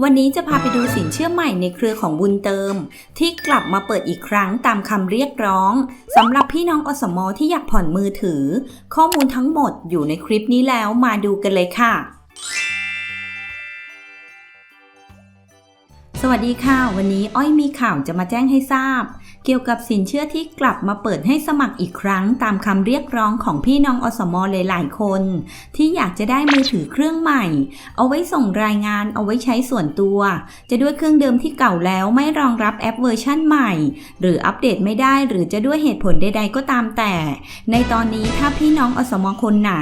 วันนี้จะพาไปดูสินเชื่อใหม่ในเครือของบุญเติม ที่กลับมาเปิดอีกครั้งตามคำเรียกร้องสำหรับพี่น้องอสมอที่อยากผ่อนมือถือ ข้อมูลทั้งหมดอยู่ในคลิปนี้แล้วมาดูกันเลยค่ะ สวัสดีค่ะ วันนี้อ้อยมีข่าวจะมาแจ้งให้ทราบ เกี่ยวกับสินเชื่อที่กลับมาเปิดให้สมัครอีกครั้งตามคำเรียกร้องของพี่น้องอสมหลายๆคน ที่อยากจะได้มือถือเครื่องใหม่ เอาไว้ส่งรายงานเอาไว้ใช้ส่วนตัว จะด้วยเครื่องเดิมที่เก่าแล้วไม่รองรับแอปเวอร์ชั่นใหม่ หรืออัปเดตไม่ได้หรือจะด้วยเหตุผลใด ๆ ก็ตามแต่ ในตอนนี้ถ้าพี่น้องอสมคนไหน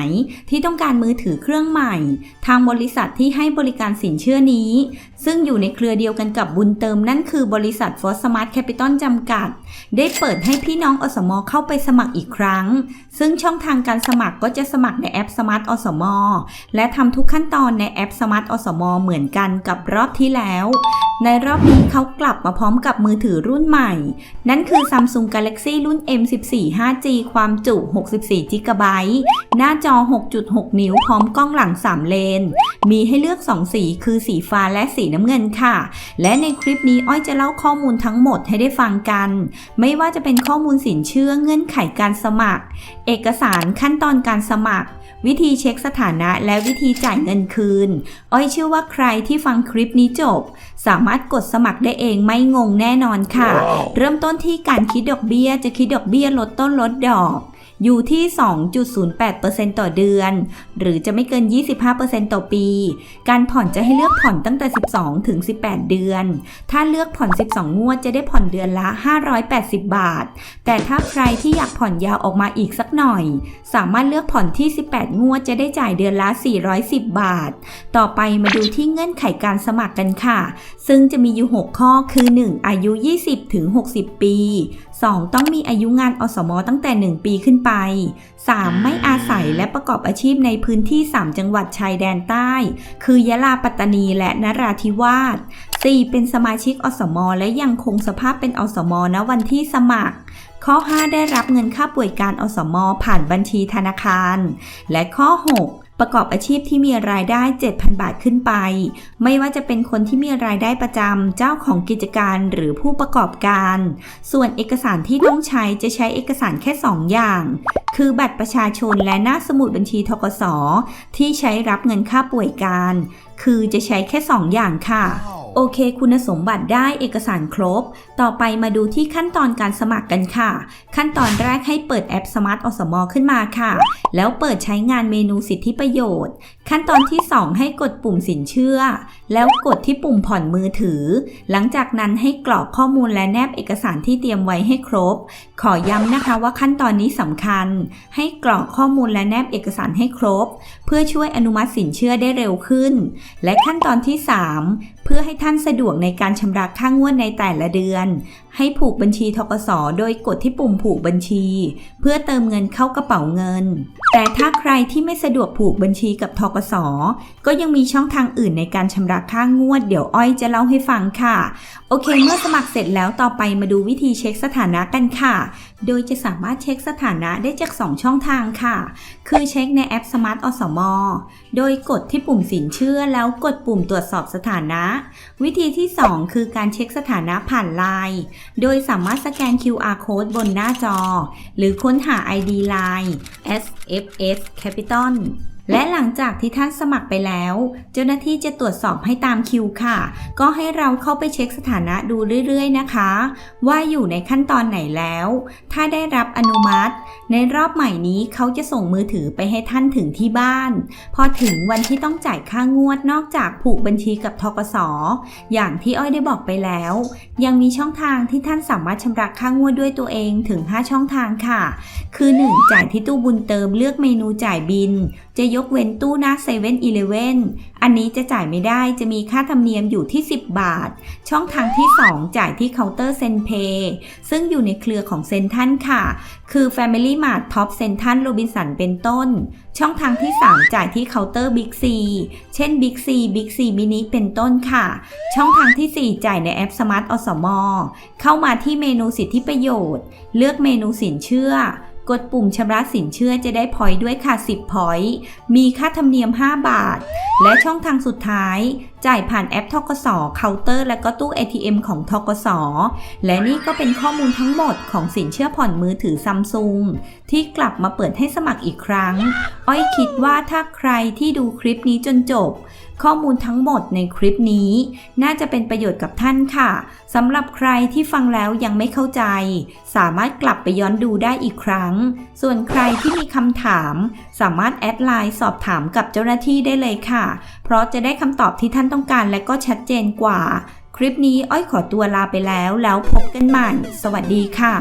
ที่ต้องการมือถือเครื่องใหม่ ทางบริษัทที่ให้บริการสินเชื่อนี้ ซึ่งอยู่ในเครือเดียวกันกับบุญเติมนั่นคือบริษัท For Smart Capital จำกัด on. ได้เปิดให้พี่น้องอสมเข้าไปสมัครอีกครั้ง ซึ่งช่องทางการสมัครก็จะสมัครในแอป Smart อสมและทำทุกขั้นตอนในแอป Smart อสมเหมือนกันกับรอบที่แล้ว ในรอบนี้เขากลับมาพร้อมกับมือถือรุ่นใหม่ นั่นคือ Samsung Galaxy รุ่น M14 5G ความจุ 64 GB หน้าจอ 6.6 นิ้วพร้อมกล้องหลัง 3 เลน มีให้เลือก 2 สีคือสีฟ้าและสีน้ำเงินค่ะ และในคลิปนี้อ้อยจะเล่าข้อมูลทั้งหมดให้ได้ฟังกันไม่ว่าจะเป็นข้อมูลสินเชื่อเงื่อนไขการสมัคร เอกสารขั้นตอนการสมัคร วิธีเช็คสถานะและวิธีจ่ายเงินคืน อ้อยเชื่อว่าใครที่ฟังคลิปนี้จบ สามารถกดสมัครได้เองไม่งงแน่นอนค่ะเริ่มต้นที่การคิดดอกเบี้ยจะคิดดอกเบี้ยลดต้นลดดอก อยู่ที่ 2.08%ต่อเดือน หรือจะไม่เกิน 25%ต่อปี การผ่อนจะให้เลือกผ่อนตั้งแต่ 12 ถึง 18 เดือน ถ้าเลือกผ่อน 12 งวดจะได้ผ่อนเดือนละ 580 บาท แต่ถ้าใครที่อยากผ่อนยาวออกมาอีกสักหน่อย สามารถเลือกผ่อนที่ 18 งวดจะได้จ่ายเดือนละ 410 บาท ต่อไปมาดูที่เงื่อนไขการสมัครกันค่ะ ซึ่งจะมีอยู่ 6 ข้อคือ 1. อายุ 20 ถึง 60 ปี 2. ต้องมีอายุงานอสมตั้งแต่ 1 ปีขึ้นไปไป 3. ไม่อาศัยและประกอบอาชีพในพื้นที่ 3 จังหวัดชายแดนใต้ คือยะลาปัตตานีและนราธิวาส 4. เป็นสมาชิกอสม และยังคงสภาพเป็นอสมณวันที่สมัคร ข้อ 5 ได้รับเงินค่าป่วยการอสม ผ่านบัญชีธนาคาร และข้อ 6 ประกอบอาชีพที่มีรายได้ 7,000 บาทขึ้นไป ไม่ว่าจะเป็นคนที่มีรายได้ประจำเจ้าของกิจการหรือผู้ประกอบการ ส่วนเอกสารที่ต้องใช้จะใช้เอกสารแค่ 2 อย่าง คือบัตรประชาชนและหน้าสมุดบัญชีทกสที่ใช้รับเงินค่าป่วยการ คือจะใช้แค่ 2 อย่างค่ะ โอเค คุณสมบัติได้เอกสารครบ ต่อไปมาดูที่ขั้นตอนการสมัครกันค่ะ ขั้นตอนแรกให้เปิดแอป Smart อสมอขึ้นมาค่ะ แล้วเปิดใช้งานเมนูสิทธิประโยชน์ ขั้นตอนที่ 2 ให้กดปุ่มสินเชื่อ แล้วกดที่ปุ่มผ่อนมือถือ หลังจากนั้นให้กรอกข้อมูลและแนบเอกสารที่เตรียมไว้ให้ครบ ขอย้ำนะคะว่าขั้นตอนนี้สำคัญ ให้กรอกข้อมูลและแนบเอกสารให้ครบ เพื่อช่วยอนุมัติสินเชื่อได้เร็วขึ้น และขั้นตอนที่ 3 พื่อให้ท่านสะดวกในการชำระค่างวดในแต่ละเดือนให้ผูกบัญชีทกสโดยกดที่ปุ่มผูกบัญชี เพื่อเติมเงินเข้ากระเป๋าเงิน แต่ถ้าใครที่ไม่สะดวกผูกบัญชีกับทกสก็ยังมีช่องทางอื่นในการชำระค่างวด เดี๋ยวอ้อยจะเล่าให้ฟังค่ะ โอเค เมื่อสมัครเสร็จแล้วต่อไปมาดูวิธีเช็คสถานะกันค่ะ โดยจะสามารถเช็คสถานะได้จาก 2 ช่องทางค่ะ คือเช็คในแอป Smart อสมโดยกดที่ปุ่มสินเชื่อแล้วกดปุ่มตรวจสอบสถานะ วิธีที่ 2 คือการเช็คสถานะผ่านไลน์โดยสามารถสแกน QR code บนหน้าจอ หรือค้นหา ID Line SFS Capital และหลังจากที่ท่านสมัครไปแล้ว เจ้าหน้าที่จะตรวจสอบให้ตามคิวค่ะ ก็ให้เราเข้าไปเช็คสถานะดูเรื่อยๆนะคะ ว่าอยู่ในขั้นตอนไหนแล้ว ถ้าได้รับอนุมัติ ในรอบใหม่นี้เขาจะส่งมือถือไปให้ท่านถึงที่บ้าน พอถึงวันที่ต้องจ่ายค่างวดนอกจากผูกบัญชีกับทกสอย่างที่อ้อยได้บอกไปแล้ว ยังมีช่องทางที่ท่านสามารถชำระค่างวดด้วยตัวเองถึง 5 ช่องทางค่ะ คือ 1. จ่ายที่ตู้บุญเติมเลือกเมนูจ่ายบิน จะยกกเว้นตู้หน้าเซเว่นอีเลเว่นอันนี้จะจ่ายไม่ได้จะมีค่าธรรมเนียมอยู่ที่ 10 บาท ช่องทางที่ 2 จ่ายที่เคาน์เตอร์เซนเพย์ซึ่งอยู่ในเครือของเซนทันค่ะ คือ Family Mart Top เซนทันโรบินสันเป็นต้น ช่องทางที่ 3 จ่ายที่เคาน์เตอร์บิ๊กซีเช่น Big C Big C Mini เป็นต้นค่ะ ช่องทางที่ 4 จ่ายในแอป Smart อสมเข้ามาที่เมนูสิทธิประโยชน์ เลือกเมนูสินเชื่อ กดปุ่มชำระสินเชื่อจะได้พอยด้วยค่ะ 10พอยมีค่าธรรมเนียม 5 บาท และช่องทางสุดท้าย จ่ายผ่านแอปทกสเคาน์เตอร์ และก็ตู้ ATM ของทกสและนี่ก็เป็นข้อมูลทั้งหมดของสินเชื่อผ่อนมือถือซัมซุงที่กลับมาเปิดให้สมัครอีกครั้ง อ้อยคิดว่าถ้าใครที่ดูคลิปนี้จนจบ ข้อมูลทั้งหมดในคลิปนี้ น่าจะเป็นประโยชน์กับท่านค่ะสำหรับใครที่ฟังแล้วยังไม่เข้าใจ สามารถกลับไปย้อนดูได้อีกครั้ง ส่วนใครที่มีคำถาม สามารถแอดไลน์สอบถามกับเจ้าหน้าที่ได้เลยค่ะ เพราะจะได้คำตอบที่ท่านต้องการและก็ชัดเจนกว่า คลิปนี้อ้อยขอตัวลาไปแล้วแล้วพบกันใหม่ สวัสดีค่ะ